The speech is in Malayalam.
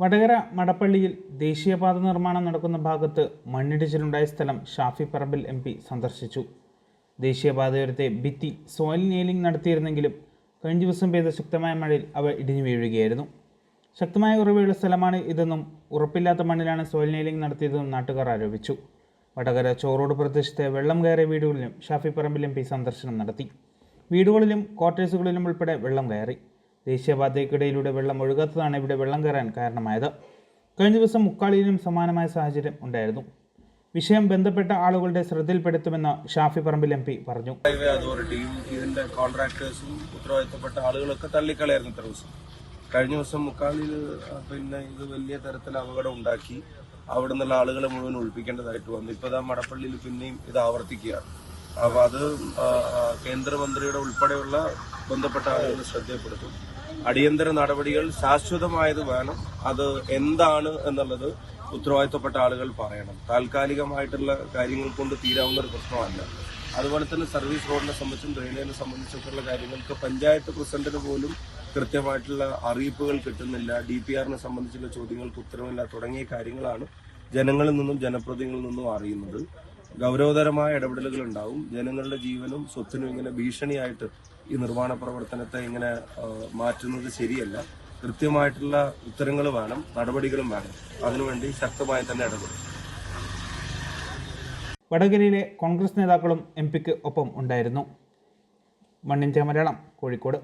വടകര മടപ്പള്ളിയിൽ ദേശീയപാത നിർമ്മാണം നടക്കുന്ന ഭാഗത്ത് മണ്ണിടിച്ചിലുണ്ടായ സ്ഥലം ഷാഫി പറമ്പിൽ എം പി സന്ദർശിച്ചു. ദേശീയപാതയോരത്തെ ഭിത്തി സോയിൽ നെയിലിംഗ് നടത്തിയിരുന്നെങ്കിലും കഴിഞ്ഞ ദിവസം പെയ്ത ശക്തമായ മഴയിൽ അവ ഇടിഞ്ഞു വീഴുകയായിരുന്നു. ശക്തമായ ഉറവയുള്ള സ്ഥലമാണ് ഇതെന്നും ഉറപ്പില്ലാത്ത മണ്ണിലാണ് സോയിൽ നെയിലിംഗ് നടത്തിയതെന്നും നാട്ടുകാർ ആരോപിച്ചു. വടകര ചോറോട് പ്രദേശത്തെ വെള്ളം കയറിയ വീടുകളിലും ഷാഫി പറമ്പിൽ എം പി സന്ദർശനം നടത്തി. വീടുകളിലും ക്വാർട്ടേഴ്സുകളിലും ഉൾപ്പെടെ വെള്ളം കയറി. ദേശീയപാതയ്ക്കിടയിലൂടെ വെള്ളം ഒഴുകാത്തതാണ് ഇവിടെ വെള്ളം കയറാൻ കാരണമായത്. കഴിഞ്ഞ ദിവസം മുക്കാളിയിലും സമാനമായ സാഹചര്യം ഉണ്ടായിരുന്നു. വിഷയം ബന്ധപ്പെട്ട ആളുകളുടെ ശ്രദ്ധയിൽപ്പെടുത്തുമെന്ന് ഷാഫി പറമ്പിൽ എം പി പറഞ്ഞു. ഹൈവേ അതോറിറ്റിയും ഇതിന്റെ കോൺട്രാക്ടേഴ്സും ഉത്തരവാദിത്തപ്പെട്ട ആളുകളൊക്കെ തള്ളിക്കളയായിരുന്നു ഇത്ര ദിവസം. കഴിഞ്ഞ ദിവസം മുക്കാളിൽ പിന്നെ ഇത് വലിയ തരത്തിൽ അപകടം ഉണ്ടാക്കി അവിടെ നിന്നുള്ള ആളുകളെ മുഴുവൻ ഒഴിപ്പിക്കേണ്ടതായിട്ട് വന്നു. ഇപ്പൊ ദാ മടപ്പള്ളിയിൽ പിന്നെയും ഇത് ആവർത്തിക്കുകയാണ്. അപ്പൊ അത് കേന്ദ്രമന്ത്രിയുടെ ഉൾപ്പെടെയുള്ള ബന്ധപ്പെട്ട ആളുകൾ ശ്രദ്ധയപ്പെടുത്തും അടിയന്തര നടപടികൾ ശാശ്വതമായത് വേണം. അത് എന്താണ് എന്നുള്ളത് ഉത്തരവാദിത്തപ്പെട്ട ആളുകൾ പറയണം. താൽക്കാലികമായിട്ടുള്ള കാര്യങ്ങൾ കൊണ്ട് തീരാവുന്ന ഒരു പ്രശ്നമല്ല. അതുപോലെ തന്നെ സർവീസ് റോഡിനെ സംബന്ധിച്ചും ഡ്രെയിനേജിനെ സംബന്ധിച്ചൊക്കെയുള്ള കാര്യങ്ങൾക്ക് പഞ്ചായത്ത് പ്രസിഡന്റിന് പോലും കൃത്യമായിട്ടുള്ള അറിയിപ്പുകൾ കിട്ടുന്നില്ല. ഡി പി ആറിനെ സംബന്ധിച്ചുള്ള ചോദ്യങ്ങൾക്ക് ഉത്തരവില്ല തുടങ്ങിയ കാര്യങ്ങളാണ് ജനങ്ങളിൽ നിന്നും ജനപ്രതിനിധികളിൽ നിന്നും അറിയുന്നത്. ഗൗരവതരമായ ഇടപെടലുകൾ ഉണ്ടാവും. ജനങ്ങളുടെ ജീവനും സ്വത്തിനും ഇങ്ങനെ ഭീഷണിയായിട്ട് ഈ നിർമ്മാണ പ്രവർത്തനത്തെ ഇങ്ങനെ മാറ്റുന്നത് ശരിയല്ല. കൃത്യമായിട്ടുള്ള ഉത്തരങ്ങൾ വേണം നടപടികളും വേണം. അതിനുവേണ്ടി ശക്തമായി തന്നെ ഇടപെടും വടകരയിലെ കോൺഗ്രസ് നേതാക്കളും എം പിക്ക് ഒപ്പം ഉണ്ടായിരുന്നു. മണ്ണിന്റെ മലയാളം കോഴിക്കോട്.